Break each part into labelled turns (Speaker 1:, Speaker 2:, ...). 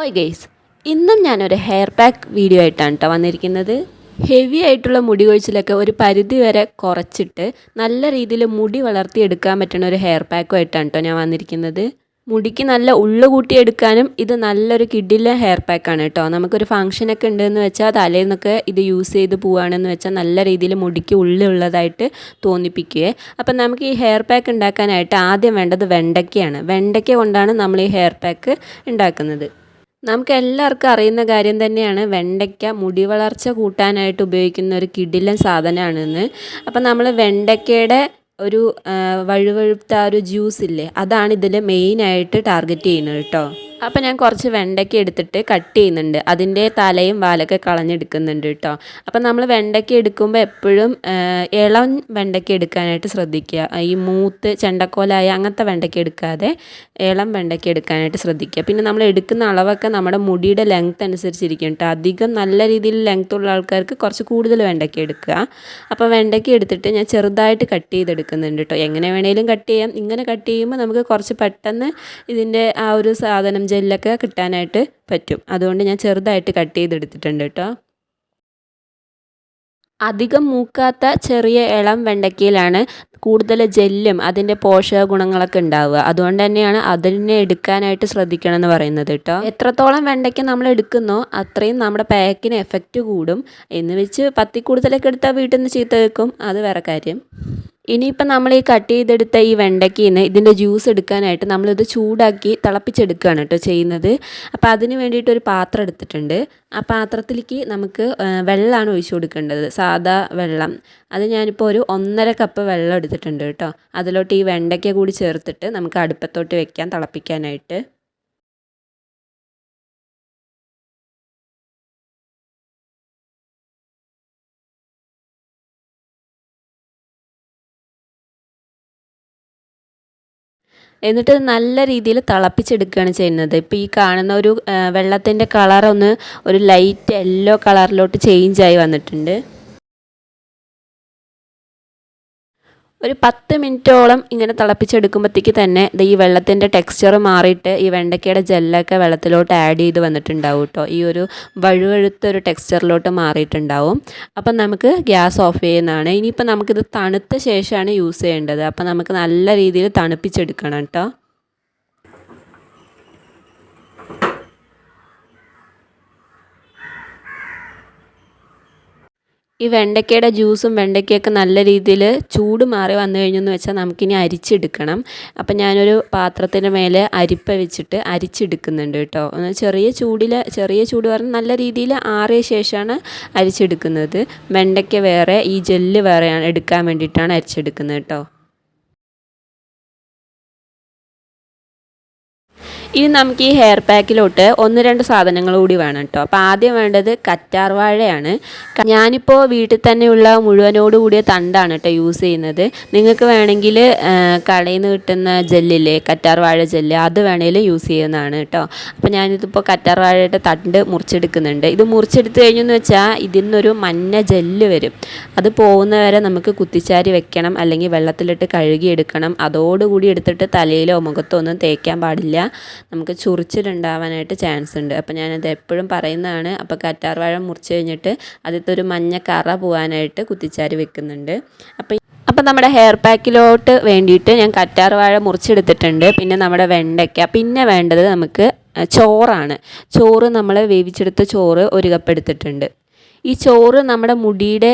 Speaker 1: ഓയ് ഗെയ്സ് ഇന്നും ഞാനൊരു ഹെയർ പാക്ക് വീഡിയോ ആയിട്ടാണ് കേട്ടോ വന്നിരിക്കുന്നത്. ഹെവി ആയിട്ടുള്ള മുടി കൊഴിച്ചിലൊക്കെ ഒരു പരിധി വരെ കുറച്ചിട്ട് നല്ല രീതിയിൽ മുടി വളർത്തിയെടുക്കാൻ പറ്റുന്ന ഒരു ഹെയർ പാക്കുമായിട്ടാണ് കേട്ടോ ഞാൻ വന്നിരിക്കുന്നത്. മുടിക്ക് നല്ല ഉള്ളു കൂട്ടിയെടുക്കാനും ഇത് നല്ലൊരു കിഡിലെ ഹെയർ പാക്കാണ് കേട്ടോ നമുക്കൊരു ഫംഗ്ഷനൊക്കെ ഉണ്ടെന്ന് വെച്ചാൽ തലേന്നൊക്കെ ഇത് യൂസ് ചെയ്ത് പോവുകയാണെന്ന് വെച്ചാൽ നല്ല രീതിയിൽ മുടിക്ക് ഉള്ളുള്ളതായിട്ട് തോന്നിപ്പിക്കുകയെ അപ്പം നമുക്ക് ഈ ഹെയർ പാക്ക് ഉണ്ടാക്കാനായിട്ട് ആദ്യം വേണ്ടത് വെണ്ടയ്ക്കയാണ്. വെണ്ടയ്ക്ക കൊണ്ടാണ് നമ്മൾ ഈ ഹെയർ പാക്ക് ഉണ്ടാക്കുന്നത്. നമുക്ക് എല്ലാവർക്കും അറിയുന്ന കാര്യം തന്നെയാണ് വെണ്ടയ്ക്ക മുടി വളർച്ച കൂട്ടാനായിട്ട് ഉപയോഗിക്കുന്ന ഒരു കിടിലൻ സാധനമാണെന്ന്. അപ്പം നമ്മൾ വെണ്ടയ്ക്കയുടെ ഒരു വഴുവഴുത്ത ഒരു ജ്യൂസ് ഇല്ലേ അതാണ് ഇതിൽ മെയിനായിട്ട് ടാർഗറ്റ് ചെയ്യുന്നത് കേട്ടോ. അപ്പോൾ ഞാൻ കുറച്ച് വെണ്ടയ്ക്ക എടുത്തിട്ട് കട്ട് ചെയ്യുന്നുണ്ട്. അതിന്റെ തലയും വാലൊക്കെ കളഞ്ഞെടുക്കുന്നുണ്ട് കേട്ടോ അപ്പോൾ നമ്മൾ വെണ്ടയ്ക്ക എടുക്കുമ്പോൾ എപ്പോഴും ഇളം വെണ്ടയ്ക്ക എടുക്കാനായിട്ട് ശ്രദ്ധിക്കുക. ഈ മൂത്ത് ചെണ്ടക്കോലായ അങ്ങനത്തെ വെണ്ടയ്ക്ക എടുക്കാതെ ഇളം വെണ്ടയ്ക്ക എടുക്കാനായിട്ട് ശ്രദ്ധിക്കുക. പിന്നെ നമ്മൾ എടുക്കുന്ന അളവൊക്കെ നമ്മുടെ മുടിയുടെ ലെങ്ത് അനുസരിച്ചിരിക്കും കേട്ടോ അധികം നല്ല രീതിയിൽ ലെങ്ത് ഉള്ള ആൾക്കാർക്ക് കുറച്ച് കൂടുതൽ വെണ്ടയ്ക്ക എടുക്കുക. അപ്പോൾ വെണ്ടയ്ക്ക എടുത്തിട്ട് ഞാൻ ചെറുതായിട്ട് കട്ട് ചെയ്തെടുക്കുന്നുണ്ട് കേട്ടോ എങ്ങനെ വേണേലും കട്ട് ചെയ്യാം. ഇങ്ങനെ കട്ട് ചെയ്യുമ്പോൾ നമുക്ക് കുറച്ച് പെട്ടെന്ന് ഇതിന്റെ ആ ഒരു സാധനം ജെല്ലൊക്കെ കിട്ടാനായിട്ട് പറ്റും. അതുകൊണ്ട് ഞാൻ ചെറുതായിട്ട് കട്ട് ചെയ്തെടുത്തിട്ടുണ്ട് കേട്ടോ. അധികം മൂക്കാത്ത ചെറിയ ഇളം വെണ്ടയ്ക്കയിലാണ് കൂടുതൽ ജെല്ലും അതിന്റെ പോഷക ഗുണങ്ങളൊക്കെ ഉണ്ടാവുക. അതുകൊണ്ട് തന്നെയാണ് അതിനെ എടുക്കാനായിട്ട് ശ്രദ്ധിക്കണം എന്ന് പറയുന്നത് കേട്ടോ. എത്രത്തോളം വെണ്ടയ്ക്ക നമ്മൾ എടുക്കുന്നോ അത്രയും നമ്മുടെ പാക്കിന് എഫക്റ്റ് കൂടും. എന്ന് വെച്ച് പത്തി കൂടുതലൊക്കെ എടുത്താൽ വീട്ടിൽ നിന്ന് ചീത്ത വെക്കും അത് വേറെ കാര്യം. ഇനിയിപ്പം നമ്മൾ ഈ കട്ട് ചെയ്തെടുത്ത ഈ വെണ്ടയ്ക്കയിൽ നിന്ന് ഇതിന്റെ ജ്യൂസ് എടുക്കാനായിട്ട് നമ്മളിത് ചൂടാക്കി തിളപ്പിച്ചെടുക്കുകയാണ് കേട്ടോ ചെയ്യുന്നത്. അപ്പോൾ അതിന് വേണ്ടിയിട്ട് ഒരു പാത്രം എടുത്തിട്ടുണ്ട്. ആ പാത്രത്തിലേക്ക് നമുക്ക് വെള്ളമാണ് ഒഴിച്ചു കൊടുക്കേണ്ടത്. സാദാ വെള്ളം. അത് ഞാനിപ്പോൾ ഒരു ഒന്നര കപ്പ് വെള്ളം എടുത്തിട്ടുണ്ട് കേട്ടോ. അതിലോട്ട് ഈ വെണ്ടയ്ക്ക കൂടി ചേർത്തിട്ട് നമുക്ക് അടുപ്പത്തോട്ട് വെക്കാം തിളപ്പിക്കാനായിട്ട്. എന്നിട്ട് നല്ല രീതിയിൽ തിളപ്പിച്ചെടുക്കുകയാണ് ചെയ്യുന്നത്. ഇപ്പോൾ ഈ കാണുന്ന ഒരു വെള്ളത്തിന്റെ കളറൊന്ന് ഒരു ലൈറ്റ് യെല്ലോ കളറിലോട്ട് ചേഞ്ച് ആയി വന്നിട്ടുണ്ട്. ഒരു പത്ത് മിനിറ്റോളം ഇങ്ങനെ തിളപ്പിച്ചെടുക്കുമ്പോഴത്തേക്ക് തന്നെ ഈ വെള്ളത്തിന്റെ ടെക്സ്ചർ മാറിയിട്ട് ഈ വെണ്ടയ്ക്കയുടെ ജെല്ലൊക്കെ വെള്ളത്തിലോട്ട് ആഡ് ചെയ്ത് വന്നിട്ടുണ്ടാവും കേട്ടോ ഈ ഒരു വഴുവഴുത്തൊരു ടെക്സ്ചറിലോട്ട് മാറിയിട്ടുണ്ടാവും. അപ്പം നമുക്ക് ഗ്യാസ് ഓഫ് ചെയ്യുന്നതാണ്. ഇനിയിപ്പോൾ നമുക്കിത് തണുത്ത ശേഷമാണ് യൂസ് ചെയ്യേണ്ടത്. അപ്പം നമുക്ക് നല്ല രീതിയിൽ തണുപ്പിച്ചെടുക്കണം കേട്ടോ ഈ വെണ്ടയ്ക്കയുടെ ജ്യൂസും വെണ്ടയ്ക്കയൊക്കെ നല്ല രീതിയിൽ ചൂട് മാറി വന്നു കഴിഞ്ഞെന്ന് വെച്ചാൽ നമുക്കിനി അരിച്ചെടുക്കണം. അപ്പം ഞാനൊരു പാത്രത്തിന് മേലെ അരിപ്പ വെച്ചിട്ട് അരിച്ചെടുക്കുന്നുണ്ട് കേട്ടോ. ചെറിയ ചൂടിൽ ചെറിയ ചൂട് പറഞ്ഞാൽ നല്ല രീതിയിൽ ആറിയ ശേഷമാണ് അരിച്ചെടുക്കുന്നത്. വെണ്ടയ്ക്ക വേറെ ഈ ജെല്ല് വേറെയാണ് എടുക്കാൻ വേണ്ടിയിട്ടാണ് അരിച്ചെടുക്കുന്നത് കേട്ടോ. ഇനി നമുക്ക് ഈ ഹെയർ പാക്കിലോട്ട് ഒന്ന് രണ്ട് സാധനങ്ങൾ കൂടി വേണം കേട്ടോ അപ്പോൾ ആദ്യം വേണ്ടത് കറ്റാർ വാഴയാണ്. ഞാനിപ്പോൾ വീട്ടിൽ തന്നെയുള്ള മുഴുവനോട് കൂടിയ തണ്ടാണ് കേട്ടോ യൂസ് ചെയ്യുന്നത്. നിങ്ങൾക്ക് വേണമെങ്കിൽ കടയിൽ നിന്ന് കിട്ടുന്ന ജെല്ലില്ലേ കറ്റാർ വാഴ ജെല്ല് അത് വേണമെങ്കിലും യൂസ് ചെയ്യുന്നതാണ് കേട്ടോ അപ്പോൾ ഞാനിതിപ്പോൾ കറ്റാർ വാഴയുടെ തണ്ട് മുറിച്ചെടുക്കുന്നുണ്ട്. ഇത് മുറിച്ചെടുത്ത് കഴിഞ്ഞെന്ന് വെച്ചാൽ ഇതിൽ നിന്നൊരു മഞ്ഞ ജെല്ല് വരും. അത് പോകുന്നവരെ നമുക്ക് കുത്തിച്ചാരി വെക്കണം അല്ലെങ്കിൽ വെള്ളത്തിലിട്ട് കഴുകിയെടുക്കണം. അതോടുകൂടി എടുത്തിട്ട് തലയിലോ മുഖത്തോ ഒന്നും തേക്കാൻ പാടില്ല. നമുക്ക് ചൊറിച്ചിലുണ്ടാവാനായിട്ട് ചാൻസ് ഉണ്ട്. അപ്പോൾ ഞാനത് എപ്പോഴും പറയുന്നതാണ്. അപ്പോൾ കറ്റാർവാഴ മുറിച്ച് കഴിഞ്ഞിട്ട് അതിലത്തെ ഒരു മഞ്ഞ കറ പോകാനായിട്ട് കുത്തിച്ചാരി വെക്കുന്നുണ്ട്. അപ്പോൾ അപ്പം നമ്മുടെ ഹെയർ പാക്കിലോട്ട് വേണ്ടിയിട്ട് ഞാൻ കറ്റാർവാഴ മുറിച്ചെടുത്തിട്ടുണ്ട്. പിന്നെ നമ്മുടെ വെണ്ടയ്ക്ക. പിന്നെ വേണ്ടത് നമുക്ക് ചോറാണ്. ചോറ് നമ്മൾ വേവിച്ചെടുത്ത ചോറ് ഒരു കപ്പ് എടുത്തിട്ടുണ്ട്. ഈ ചോറ് നമ്മുടെ മുടിയുടെ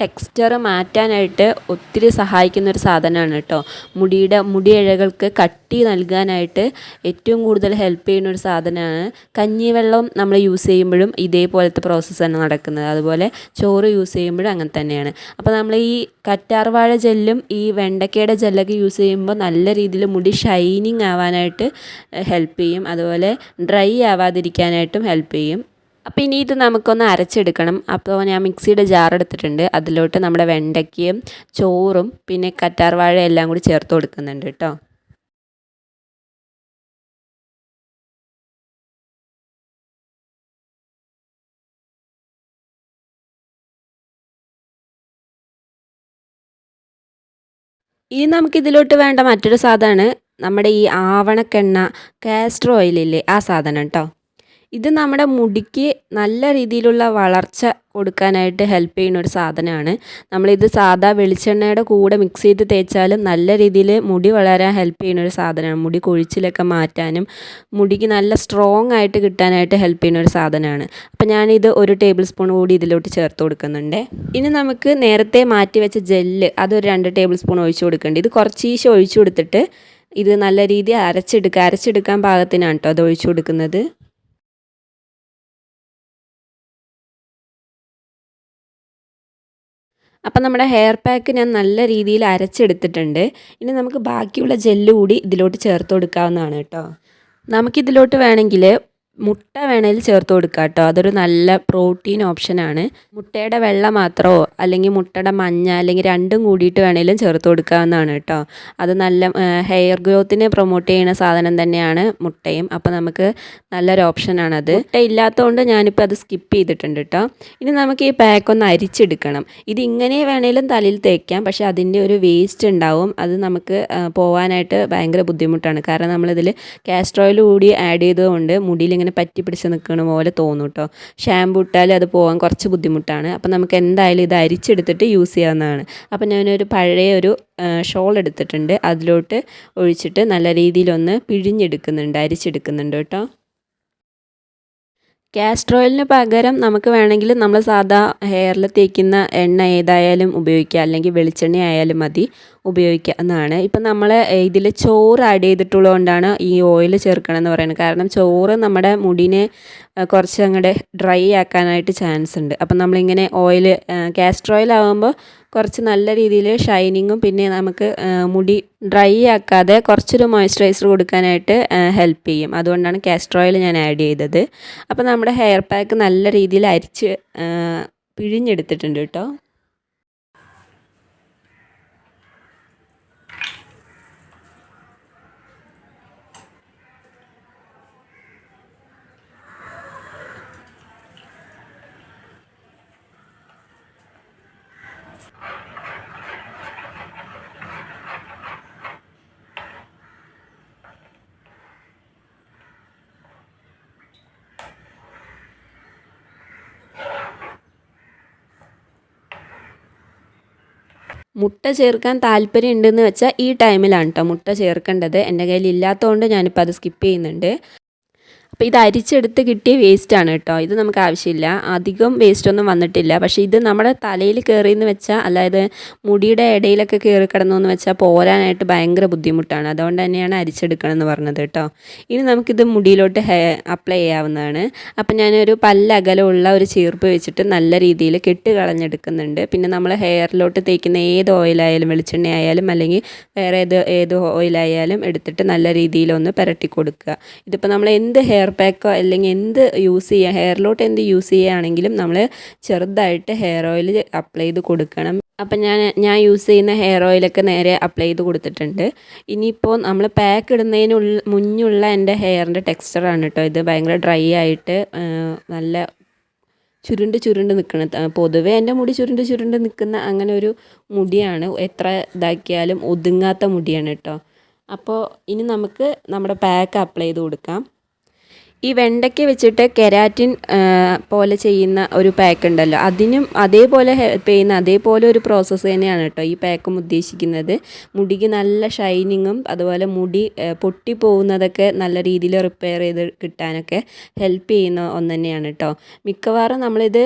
Speaker 1: ടെക്സ്ചർ മാറ്റാനായിട്ട് ഒത്തിരി സഹായിക്കുന്ന ഒരു സാധനമാണ് കേട്ടോ. മുടിയുടെ മുടിയിഴകൾക്ക് കട്ടി നൽകാനായിട്ട് ഏറ്റവും കൂടുതൽ ഹെൽപ്പ് ചെയ്യുന്ന ഒരു സാധനമാണ്. കഞ്ഞിവെള്ളം നമ്മൾ യൂസ് ചെയ്യുമ്പോഴും ഇതേപോലത്തെ പ്രോസസ്സ് തന്നെ നടക്കുന്നത്. അതുപോലെ ചോറ് യൂസ് ചെയ്യുമ്പോഴും അങ്ങനെ തന്നെയാണ്. അപ്പോൾ നമ്മൾ ഈ കറ്റാർവാഴ ജെല്ലും ഈ വെണ്ടക്കയുടെ ജെല്ലൊക്കെ യൂസ് ചെയ്യുമ്പോൾ നല്ല രീതിയിൽ മുടി ഷൈനിങ് ആവാനായിട്ട് ഹെൽപ്പ് ചെയ്യും. അതുപോലെ ഡ്രൈ ആവാതിരിക്കാനായിട്ടും ഹെൽപ്പ് ചെയ്യും. അപ്പോൾ ഇനി ഇത് നമുക്കൊന്ന് അരച്ചെടുക്കണം. അപ്പോൾ ഞാൻ മിക്സിയുടെ ജാർ എടുത്തിട്ടുണ്ട്. അതിലോട്ട് നമ്മുടെ വെണ്ടയ്ക്കയും ചോറും പിന്നെ കറ്റാർവാഴ എല്ലാം കൂടി ചേർത്ത് കൊടുക്കുന്നുണ്ട് കേട്ടോ. ഇനി നമുക്കിതിലോട്ട് വേണ്ട മറ്റൊരു സാധനമാണ് നമ്മുടെ ഈ ആവണക്കെണ്ണ കാസ്റ്റർ ഓയിലില്ലേ ആ സാധനം കേട്ടോ. ഇത് നമ്മുടെ മുടിക്ക് നല്ല രീതിയിലുള്ള വളർച്ച കൊടുക്കാനായിട്ട് ഹെൽപ്പ് ചെയ്യുന്ന ഒരു സാധനമാണ്. നമ്മളിത് സാധാ വെളിച്ചെണ്ണയുടെ കൂടെ മിക്സ് ചെയ്ത് തേച്ചാലും നല്ല രീതിയിൽ മുടി വളരാൻ ഹെൽപ്പ് ചെയ്യുന്ന ഒരു സാധനമാണ്. മുടി കൊഴിച്ചിലൊക്കെ മാറ്റാനും മുടിക്ക് നല്ല സ്ട്രോങ് ആയിട്ട് കിട്ടാനായിട്ട് ഹെൽപ്പ് ചെയ്യുന്ന ഒരു സാധനമാണ്. അപ്പോൾ ഞാനിത് ഒരു ടേബിൾ സ്പൂൺ കൂടി ഇതിലോട്ട് ചേർത്ത് കൊടുക്കുന്നുണ്ട്. ഇനി നമുക്ക് നേരത്തെ മാറ്റി വെച്ച ജെല്ല് അതൊരു രണ്ട് ടേബിൾ സ്പൂൺ ഒഴിച്ച് കൊടുക്കേണ്ടത് ഇത് കുറച്ചീശെ ഒഴിച്ചു കൊടുത്തിട്ട് ഇത് നല്ല രീതിയിൽ അരച്ചെടുക്കുക അരച്ചെടുക്കാൻ പാകത്തിനാണ് കേട്ടോ അത് ഒഴിച്ചു കൊടുക്കുന്നത്. അപ്പം നമ്മുടെ ഹെയർ പാക്ക് ഞാൻ നല്ല രീതിയിൽ അരച്ചെടുത്തിട്ടുണ്ട്. ഇനി നമുക്ക് ബാക്കിയുള്ള ജെല്ല് കൂടി ഇതിലോട്ട് ചേർത്ത് കൊടുക്കാവുന്നതാണ് കേട്ടോ. നമുക്കിതിലോട്ട് വേണമെങ്കിൽ മുട്ട വേണേൽ ചേർത്ത് കൊടുക്കുക കേട്ടോ അതൊരു നല്ല പ്രോട്ടീൻ ഓപ്ഷനാണ് മുട്ടയുടെ വെള്ള മാത്രമോ അല്ലെങ്കിൽ മുട്ടയുടെ മഞ്ഞ അല്ലെങ്കിൽ രണ്ടും കൂടിയിട്ട് വേണേലും ചേർത്ത് കൊടുക്കാവുന്നതാണ് കേട്ടോ അത് നല്ല ഹെയർ ഗ്രോത്തിനെ പ്രൊമോട്ട് ചെയ്യുന്ന സാധനം തന്നെയാണ് മുട്ടയും. അപ്പോൾ നമുക്ക് നല്ലൊരു ഓപ്ഷനാണത് മുട്ട ഇല്ലാത്തതുകൊണ്ട് ഞാനിപ്പോൾ അത് സ്കിപ്പ് ചെയ്തിട്ടുണ്ട് കേട്ടോ ഇനി നമുക്ക് ഈ പാക്ക് ഒന്ന് അരിച്ചെടുക്കണം. ഇത് ഇങ്ങനെ വേണേലും തലയിൽ തേക്കാം. പക്ഷേ അതിന്റെ ഒരു വേസ്റ്റ് ഉണ്ടാവും. അത് നമുക്ക് പോവാനായിട്ട് ഭയങ്കര ബുദ്ധിമുട്ടാണ്. കാരണം നമ്മളിതിൽ കാസ്റ്റ് ഓയിൽ കൂടി ആഡ് ചെയ്തതുകൊണ്ട് മുടിയിൽ ഇങ്ങനെ പറ്റി പിടിച്ച് നിൽക്കണ പോലെ തോന്നും കേട്ടോ ഷാമ്പു ഇട്ടാൽ അത് പോകാൻ കുറച്ച് ബുദ്ധിമുട്ടാണ്. അപ്പം നമുക്ക് എന്തായാലും ഇത് അരിച്ചെടുത്തിട്ട് യൂസ് ചെയ്യാവുന്നതാണ്. അപ്പം ഞാനൊരു പഴയ ഒരു ഷോൾ എടുത്തിട്ടുണ്ട്. അതിലോട്ട് ഒഴിച്ചിട്ട് നല്ല രീതിയിലൊന്ന് പിഴിഞ്ഞെടുക്കുന്നുണ്ട് അരിച്ചെടുക്കുന്നുണ്ട് കേട്ടോ കാസ്റ്റർ ഓയിലിന് പകരം നമുക്ക് വേണമെങ്കിൽ നമ്മൾ സാധാ ഹെയറിൽ തേക്കുന്ന എണ്ണ ഏതായാലും ഉപയോഗിക്കുക അല്ലെങ്കിൽ വെളിച്ചെണ്ണ ആയാലും മതി ഉപയോഗിക്കാവുന്നതാണ്. ഇപ്പം നമ്മൾ ഇതിൽ ചോറ് ആഡ് ചെയ്തിട്ടുള്ളതുകൊണ്ടാണ് ഈ ഓയിൽ ചേർക്കണം എന്ന് പറയുന്നത്. കാരണം ചോറ് നമ്മുടെ മുടിനെ കുറച്ച് അങ്ങോട്ട് ഡ്രൈ ആക്കാനായിട്ട് ചാൻസ് ഉണ്ട്. അപ്പം നമ്മളിങ്ങനെ ഓയിൽ കാസ്റ്റർ ഓയിൽ ആകുമ്പോൾ കുറച്ച് നല്ല രീതിയിൽ ഷൈനിങ്ങും പിന്നെ നമുക്ക് മുടി ഡ്രൈ ആക്കാതെ കുറച്ചൊരു മോയ്സ്ചറൈസർ കൊടുക്കാനായിട്ട് ഹെൽപ്പ് ചെയ്യും. അതുകൊണ്ടാണ് കാസ്റ്റർ ഓയിൽ ഞാൻ ആഡ് ചെയ്തത്. അപ്പോൾ നമ്മുടെ ഹെയർ പാക്ക് നല്ല രീതിയിൽ അരിച്ച് പിഴിഞ്ഞെടുത്തിട്ടുണ്ട് കേട്ടോ. മുട്ട ചേർക്കാൻ താല്പര്യം ഉണ്ടെന്ന് വെച്ചാൽ ഈ ടൈമിലാണ് കേട്ടോ മുട്ട ചേർക്കേണ്ടത്. എന്റെ കയ്യിൽ ഇല്ലാത്തതുകൊണ്ട് ഞാനിപ്പോൾ അത് സ്കിപ്പ് ചെയ്യുന്നുണ്ട്. അപ്പോൾ ഇത് അരിച്ചെടുത്ത് കിട്ടിയ വേസ്റ്റാണ് കേട്ടോ. ഇത് നമുക്ക് ആവശ്യമില്ല. അധികം വേസ്റ്റ് ഒന്നും വന്നിട്ടില്ല. പക്ഷേ ഇത് നമ്മുടെ തലയിൽ കയറി എന്ന് വെച്ചാൽ അതായത് മുടിയുടെ ഇടയിലൊക്കെ കയറി കിടന്നു എന്ന് വെച്ചാൽ പോരാനായിട്ട് ഭയങ്കര ബുദ്ധിമുട്ടാണ്. അതുകൊണ്ട് തന്നെയാണ് അരിച്ചെടുക്കണം എന്ന് പറഞ്ഞത് കേട്ടോ. ഇനി നമുക്കിത് മുടിയിലോട്ട് അപ്ലൈ ചെയ്യാവുന്നതാണ്. അപ്പം ഞാനൊരു പല്ലകലമുള്ള ഒരു ചീർപ്പ് വെച്ചിട്ട് നല്ല രീതിയിൽ കെട്ട് കളഞ്ഞെടുക്കുന്നുണ്ട്. പിന്നെ നമ്മൾ ഹെയറിലോട്ട് തേക്കുന്ന ഏത് ഓയിലായാലും വെളിച്ചെണ്ണ ആയാലും അല്ലെങ്കിൽ വേറെ ഏത് ഏത് ഓയിലായാലും എടുത്തിട്ട് നല്ല രീതിയിലൊന്ന് പുരട്ടി കൊടുക്കുക ഇതിപ്പോൾ നമ്മൾ എന്ത് ഹെയർ പാക്കോ അല്ലെങ്കിൽ എന്ത് യൂസ് ചെയ്യുക ഹെയറിലോട്ട് എന്ത് യൂസ് ചെയ്യുകയാണെങ്കിലും നമ്മൾ ചെറുതായിട്ട് ഹെയർ ഓയിൽ അപ്ലൈ ചെയ്ത് കൊടുക്കണം. അപ്പം ഞാൻ ഞാൻ യൂസ് ചെയ്യുന്ന ഹെയർ ഓയിലൊക്കെ നേരെ അപ്ലൈ ചെയ്ത് കൊടുത്തിട്ടുണ്ട്. ഇനിയിപ്പോൾ നമ്മൾ പാക്ക് ഇടുന്നതിന് മുന്നുള്ള എന്റെ ഹെയറിന്റെ ടെക്സ്ചറാണ് കേട്ടോ ഇത്. ഭയങ്കര ഡ്രൈ ആയിട്ട് നല്ല ചുരുണ്ട് ചുരുണ്ട് നിൽക്കുന്ന പൊതുവേ എന്റെ മുടി ചുരുണ്ട് ചുരുണ്ട് നിൽക്കുന്ന അങ്ങനെ ഒരു മുടിയാണ്. എത്ര ഇതാക്കിയാലും ഒതുങ്ങാത്ത മുടിയാണ് കേട്ടോ. അപ്പോൾ ഇനി നമുക്ക് നമ്മുടെ പാക്ക് അപ്ലൈ ചെയ്ത് കൊടുക്കാം. ഈ വെണ്ടയ്ക്ക വെച്ചിട്ട് കെരാറ്റിൻ പോലെ ചെയ്യുന്ന ഒരു പാക്ക് ഉണ്ടല്ലോ. അതിനും അതേപോലെ ഹെൽപ്പ് ചെയ്യുന്ന അതേപോലെ ഒരു പ്രോസസ്സ് തന്നെയാണ് കേട്ടോ ഈ പാക്കും ഉദ്ദേശിക്കുന്നത്. മുടിക്ക് നല്ല ഷൈനിങ്ങും അതുപോലെ മുടി പൊട്ടി പോകുന്നതൊക്കെ നല്ല രീതിയിൽ റിപ്പയർ ചെയ്ത് കിട്ടാനൊക്കെ ഹെൽപ്പ് ചെയ്യുന്ന ഒന്ന് തന്നെയാണ് കേട്ടോ. മിക്കവാറും നമ്മളിത്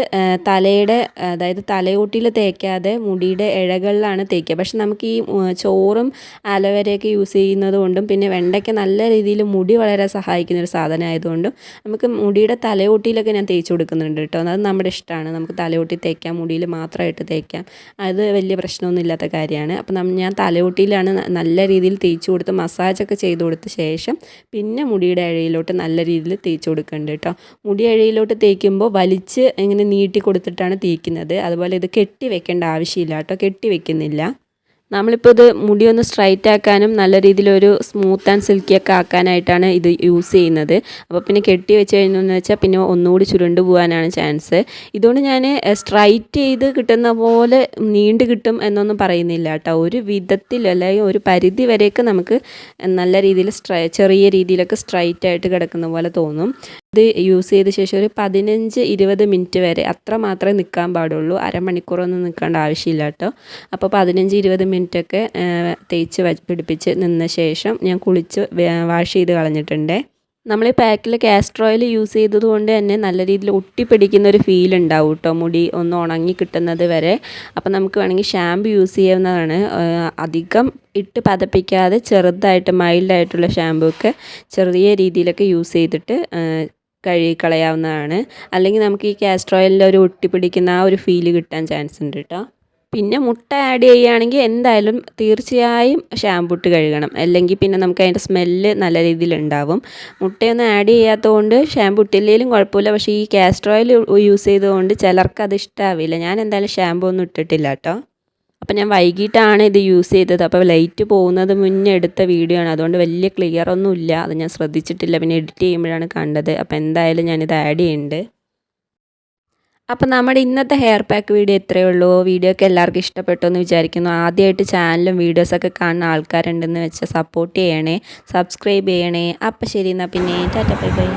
Speaker 1: തലയുടെ അതായത് തലയോട്ടിയിൽ തേക്കാതെ മുടിയുടെ ഇഴകളിലാണ് തേക്കുക. പക്ഷെ നമുക്ക് ഈ ചോറും ആലോവേരയൊക്കെ യൂസ് ചെയ്യുന്നത് കൊണ്ടും പിന്നെ വെണ്ടയ്ക്ക നല്ല രീതിയിൽ മുടി വളരെ സഹായിക്കുന്ന ഒരു സാധനം ആയതുകൊണ്ട് കൊണ്ടും നമുക്ക് മുടിയുടെ തലയോട്ടിയിലൊക്കെ ഞാൻ തേച്ച് കൊടുക്കുന്നുണ്ട് കേട്ടോ. അത് നമ്മുടെ ഇഷ്ടമാണ്. നമുക്ക് തലയോട്ടി തേക്കാം മുടിയിൽ മാത്രമായിട്ട് തേക്കാം. അത് വലിയ പ്രശ്നമൊന്നും ഇല്ലാത്ത കാര്യമാണ്. അപ്പം ഞാൻ തലയോട്ടിയിലാണ് നല്ല രീതിയിൽ തേച്ച് കൊടുത്ത് മസാജൊക്കെ ചെയ്ത് കൊടുത്ത ശേഷം പിന്നെ മുടിയുടെ അഴയിലോട്ട് നല്ല രീതിയിൽ തേച്ച് കൊടുക്കുന്നുണ്ട് കേട്ടോ. മുടി അഴയിലോട്ട് തേക്കുമ്പോൾ വലിച്ച് ഇങ്ങനെ നീട്ടി കൊടുത്തിട്ടാണ് തേക്കുന്നത്. അതുപോലെ ഇത് കെട്ടി വെക്കേണ്ട ആവശ്യമില്ല കേട്ടോ. കെട്ടി വെക്കുന്നില്ല. നമ്മളിപ്പോൾ ഇത് മുടി ഒന്ന് സ്ട്രൈറ്റ് ആക്കാനും നല്ല രീതിയിലൊരു സ്മൂത്ത് ആൻഡ് സിൽക്കി ഒക്കെ ആക്കാനായിട്ടാണ് ഇത് യൂസ് ചെയ്യുന്നത്. അപ്പോൾ പിന്നെ കെട്ടി വെച്ച് കഴിഞ്ഞെന്ന് വെച്ചാൽ പിന്നെ ഒന്നുകൂടി ചുരുണ്ട് പോകാനാണ് ചാൻസ് ഇതുകൊണ്ട് ഞാൻ സ്ട്രൈറ്റ് ചെയ്ത് കിട്ടുന്ന പോലെ നീണ്ട് കിട്ടും എന്നൊന്നും പറയുന്നില്ല കേട്ടോ. ഒരു വിധത്തിൽ അല്ലെങ്കിൽ ഒരു പരിധി വരെയൊക്കെ നമുക്ക് നല്ല രീതിയിൽ സ്ട്രൈ ചെറിയ രീതിയിലൊക്കെ സ്ട്രൈറ്റ് ആയിട്ട് കിടക്കുന്ന പോലെ തോന്നും. ഇത് യൂസ് ചെയ്ത ശേഷം ഒരു പതിനഞ്ച് ഇരുപത് മിനിറ്റ് വരെ അത്ര മാത്രമേ നിൽക്കാൻ പാടുള്ളൂ. അരമണിക്കൂറൊന്നും നിൽക്കേണ്ട ആവശ്യമില്ല കേട്ടോ. അപ്പോൾ പതിനഞ്ച് ഇരുപത് മിനിറ്റൊക്കെ തേച്ച് പിടിപ്പിച്ച് നിന്ന ശേഷം ഞാൻ കുളിച്ച് വാഷ് ചെയ്ത് കളഞ്ഞിട്ടുണ്ട്. നമ്മൾ ഈ പാക്കിൽ കാസ്റ്റർ ഓയിൽ യൂസ് ചെയ്തത് കൊണ്ട് തന്നെ നല്ല രീതിയിൽ ഒട്ടിപ്പിടിക്കുന്ന ഒരു ഫീൽ ഉണ്ടാവും കേട്ടോ. മുടി ഒന്ന് ഉണങ്ങി കിട്ടുന്നത് വരെ. അപ്പോൾ നമുക്ക് വേണമെങ്കിൽ ഷാമ്പു യൂസ് ചെയ്യാവുന്നതാണ്. അധികം ഇട്ട് പതപ്പിക്കാതെ ചെറുതായിട്ട് മൈൽഡായിട്ടുള്ള ഷാമ്പു ഒക്കെ ചെറിയ രീതിയിലൊക്കെ യൂസ് ചെയ്തിട്ട് കഴുകി കളയാവുന്നതാണ് അല്ലെങ്കിൽ നമുക്ക് ഈ കാസ്റ്റർ ഓയിലിൽ ഒരു ഒട്ടിപ്പിടിക്കുന്ന ആ ഒരു ഫീൽ കിട്ടാൻ ചാൻസ് ഉണ്ട് കേട്ടോ പിന്നെ മുട്ട ആഡ് ചെയ്യുകയാണെങ്കിൽ എന്തായാലും തീർച്ചയായും ഷാമ്പൂ ഇട്ട് കഴുകണം. അല്ലെങ്കിൽ പിന്നെ നമുക്ക് അതിന്റെ സ്മെല്ല് നല്ല രീതിയിൽ ഉണ്ടാവും. മുട്ടയൊന്നും ആഡ് ചെയ്യാത്തതുകൊണ്ട് ഷാമ്പൂ ഇട്ടില്ലെങ്കിലും കുഴപ്പമില്ല. പക്ഷേ ഈ കാസ്റ്റർ ഓയിൽ യൂസ് ചെയ്തതുകൊണ്ട് ചിലർക്ക് അത് ഇഷ്ടമാവില്ല ഞാൻ എന്തായാലും ഷാമ്പൂ ഒന്നും ഇട്ടിട്ടില്ല കേട്ടോ അപ്പം ഞാൻ വൈകിട്ടാണ് ഇത് യൂസ് ചെയ്തത്. അപ്പോൾ ലൈറ്റ് പോകുന്നത് മുന്നേ എടുത്ത വീഡിയോ ആണ്. അതുകൊണ്ട് വലിയ ക്ലിയർ ഒന്നുമില്ല അത് ഞാൻ ശ്രദ്ധിച്ചിട്ടില്ല. പിന്നെ എഡിറ്റ് ചെയ്യുമ്പോഴാണ് കണ്ടത്. അപ്പോൾ എന്തായാലും ഞാനിത് ആഡ് ചെയ്യുന്നുണ്ട്. അപ്പം നമ്മുടെ ഇന്നത്തെ ഹെയർ പാക്ക് വീഡിയോ ഇത്രയേ ഉള്ളൂ. വീഡിയോ ഒക്കെ എല്ലാവർക്കും ഇഷ്ടപ്പെട്ടു എന്ന് വിചാരിക്കുന്നു. ആദ്യമായിട്ട് ചാനലും വീഡിയോസൊക്കെ കാണുന്ന ആൾക്കാരുണ്ടെന്ന് വെച്ചാൽ സപ്പോർട്ട് ചെയ്യണേ. സബ്സ്ക്രൈബ് ചെയ്യണേ. അപ്പം ശരി എന്നാൽ പിന്നെ ടാറ്റ ബൈ ബൈ.